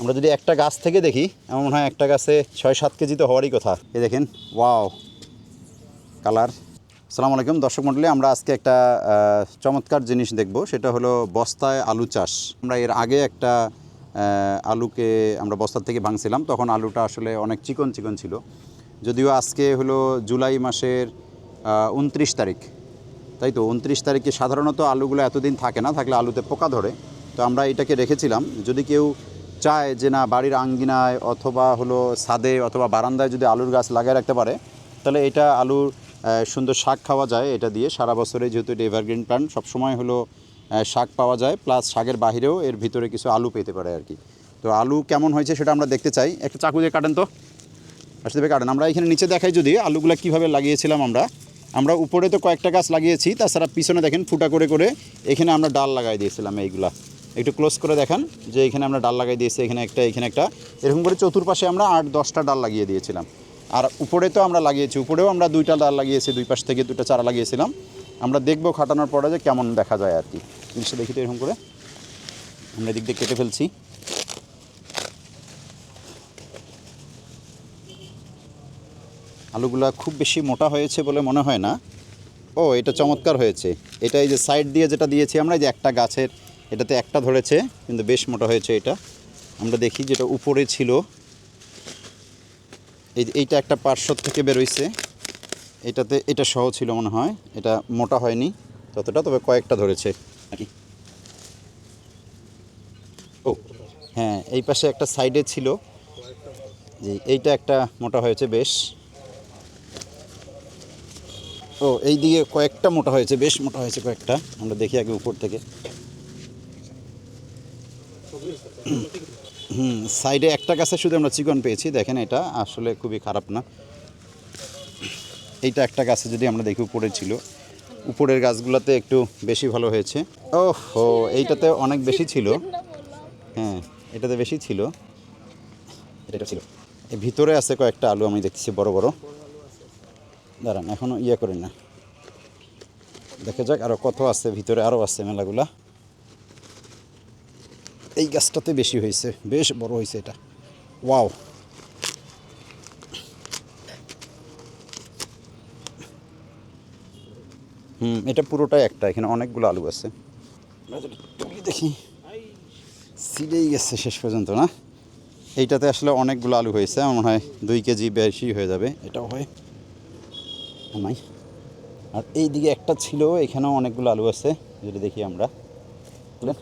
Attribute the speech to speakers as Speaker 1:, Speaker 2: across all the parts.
Speaker 1: আমরা যদি একটা গাছ থেকে দেখি, আমার মনে হয় একটা গাছে ছয় সাত কেজি তো হওয়ারই কথা। এ দেখেন, ওয়াও, কালার। আসসালামু আলাইকুম, দর্শক মণ্ডলী আমরা আজকে একটা চমৎকার জিনিস দেখব, সেটা হলো বস্তায় আলু চাষ। আমরা এর আগে একটা আলুকে আমরা বস্তার থেকে ভাঙছিলাম, তখন আলুটা আসলে অনেক চিকন চিকন ছিল। যদিও আজকে হলো জুলাই মাসের উনত্রিশ তারিখ। তাই তো, উনত্রিশ তারিখে সাধারণত আলুগুলো এতদিন থাকে না, থাকলে আলুতে পোকা ধরে। তো আমরা এটাকে রেখেছিলাম, যদি কেউ চায় যে না বাড়ির আঙ্গিনায় অথবা হলো ছাদে অথবা বারান্দায় যদি আলুর গাছ লাগিয়ে রাখতে পারে, তাহলে এটা আলুর সুন্দর শাক খাওয়া যায় এটা দিয়ে। সারা বছরে যেহেতু এটা এভারগ্রিন প্ল্যান্ট সবসময় হলো শাক পাওয়া যায় প্লাস শাকের বাহিরেও এর ভিতরে কিছু আলু পেতে পারে আর কি। তো আলু কেমন হয়েছে সেটা আমরা দেখতে চাই। একটা চাকু দিয়ে কাটেন তো। আসলে কাটেন। আমরা এখানে নিচে দেখাই যদি আলুগুলো কীভাবে লাগিয়েছিলাম আমরা। আমরা উপরে তো কয়েকটা গাছ লাগিয়েছি, তাছাড়া পিছনে দেখেন ফুটা করে করে এখানে আমরা ডাল লাগাই দিয়েছিলাম এইগুলা। একটু ক্লোজ করে দেখান যে এখানে আমরা ডাল লাগাই দিয়েছি, এখানে একটা এখানে একটা। এরকম করে চতুর্পাশে আমরা আট, দশটা ডাল লাগিয়ে দিয়েছিলাম। আর উপরে তো আমরা লাগিয়েছি, উপরেও আমরা দুইটা ডাল লাগিয়েছি, দুই পাশ থেকে দুইটা চারা লাগিয়েছিলাম। আমরা দেখব খাটানোর পরে যে কেমন দেখা যায় আর কি। জিনিসটা দেখি তো এরকম করে। আমরা এদিক দিয়ে কেটে ফেলছি। আলুগুলা খুব বেশি মোটা হয়েছে বলে মনে হয় না। ও, এটা চমৎকার হয়েছে। এটা এই যে সাইড দিয়ে যেটা দিয়েছি আমরা, এই যে একটা গাছের এটাতে একটা ধরেছে, কিন্তু বেশ মোটা হয়েছে এটা। আমরা দেখি যেটা উপরে ছিল। এই এইটা একটা পার্শ্ব থেকে বেরোইছে। এটাতে, এটা সহ ছিল মনে হয়। এটা মোটা হয়নি ততটা তবে কয়েকটা ধরেছে। আর কি ও হ্যাঁ এই পাশে একটা সাইডে ছিল। যে এইটা একটা মোটা হয়েছে বেশ। ও, এই দিকে কয়েকটা মোটা হয়েছে, বেশ মোটা হয়েছে কয়েকটা। আমরা দেখি আগে উপর থেকে। হুম, সাইডে একটা গাছে শুধু আমরা চিকন পেয়েছি, দেখেন এটা, আসলে খুবই খারাপ না। এইটা একটা গাছে যদি আমরা দেখি উপরে ছিল, উপরের গাছগুলোতে একটু বেশি ভালো হয়েছে। ও হো এইটাতে অনেক বেশি ছিল। হ্যাঁ এটাতে বেশি ছিল। এটা এটা ছিল। এই ভিতরে আছে কয়েকটা আলু, আমি দেখতেছি বড় বড়। দাঁড়ান এখনও ইয়ে করি না। দেখা যাক আরও কত আছে, ভিতরে আরও আছে মেলাগুলা। এই গাছটাতে বেশি হয়েছে, বেশ বড় হয়েছে এটা। ওয়াও। হুম, এটা পুরোটাই একটা, এখানে অনেকগুলো আলু আছে। দেখি। সিলেই গেছে শেষ পর্যন্ত, না? এইটাতে আসলে অনেকগুলো আলু হয়েছে, আমার মনে হয় দুই কেজি বেশি হয়ে যাবে, এটাও হয়। নাই। আর এই দিকে একটা ছিল, এখানেও অনেকগুলো আলু আছে, যেটা দেখি আমরা। বুঝলেন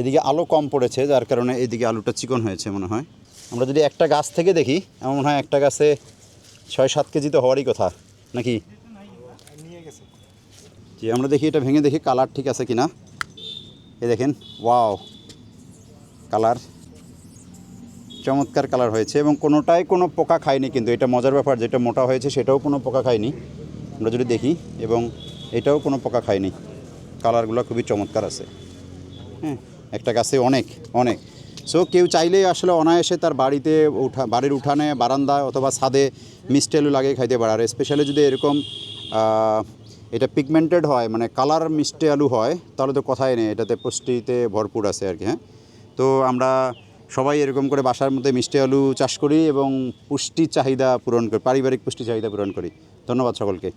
Speaker 1: এদিকে আলো কম পড়েছে, যার কারণে এদিকে আলুটা চিকন হয়েছে মনে হয়। আমরা যদি একটা গাছ থেকে দেখি, আমার মনে হয় একটা গাছে ছয় সাত কেজি তো হওয়ারই কথা, নাকি? জি, আমরা দেখি এটা ভেঙে দেখি কালার ঠিক আছে কিনা। এই দেখেন, ওয়াও, কালার, চমৎকার কালার হয়েছে এবং কোনোটাই কোনো পোকা খায়নি কিন্তু, এটা মজার ব্যাপার, যেটা মোটা হয়েছে সেটাও কোনো পোকা খায়নি। আমরা যদি দেখি, এবং এটাও কোনো পোকা খায়নি, কালারগুলো খুবই চমৎকার আছে। হ্যাঁ একটা গাছে অনেক অনেক। সো কেউ চাইলেই আসলে অনায়াসে তার বাড়িতে উঠা, বাড়ির উঠানে বারান্দা অথবা ছাদে মিষ্টি আলু লাগিয়ে খাইতে পারে। আর স্পেশালি যদি এরকম এটা পিগমেন্টেড হয় মানে কালার মিষ্টি আলু হয়, তাহলে তো কথাই নেই। এটাতে পুষ্টিতে ভরপুর আছে আর কি হ্যাঁ? তো আমরা সবাই এরকম করে বাসার মধ্যে মিষ্টি আলু চাষ করি এবং পুষ্টি চাহিদা পূরণ করি, পারিবারিক পুষ্টি চাহিদা পূরণ করি। ধন্যবাদ সকলকে।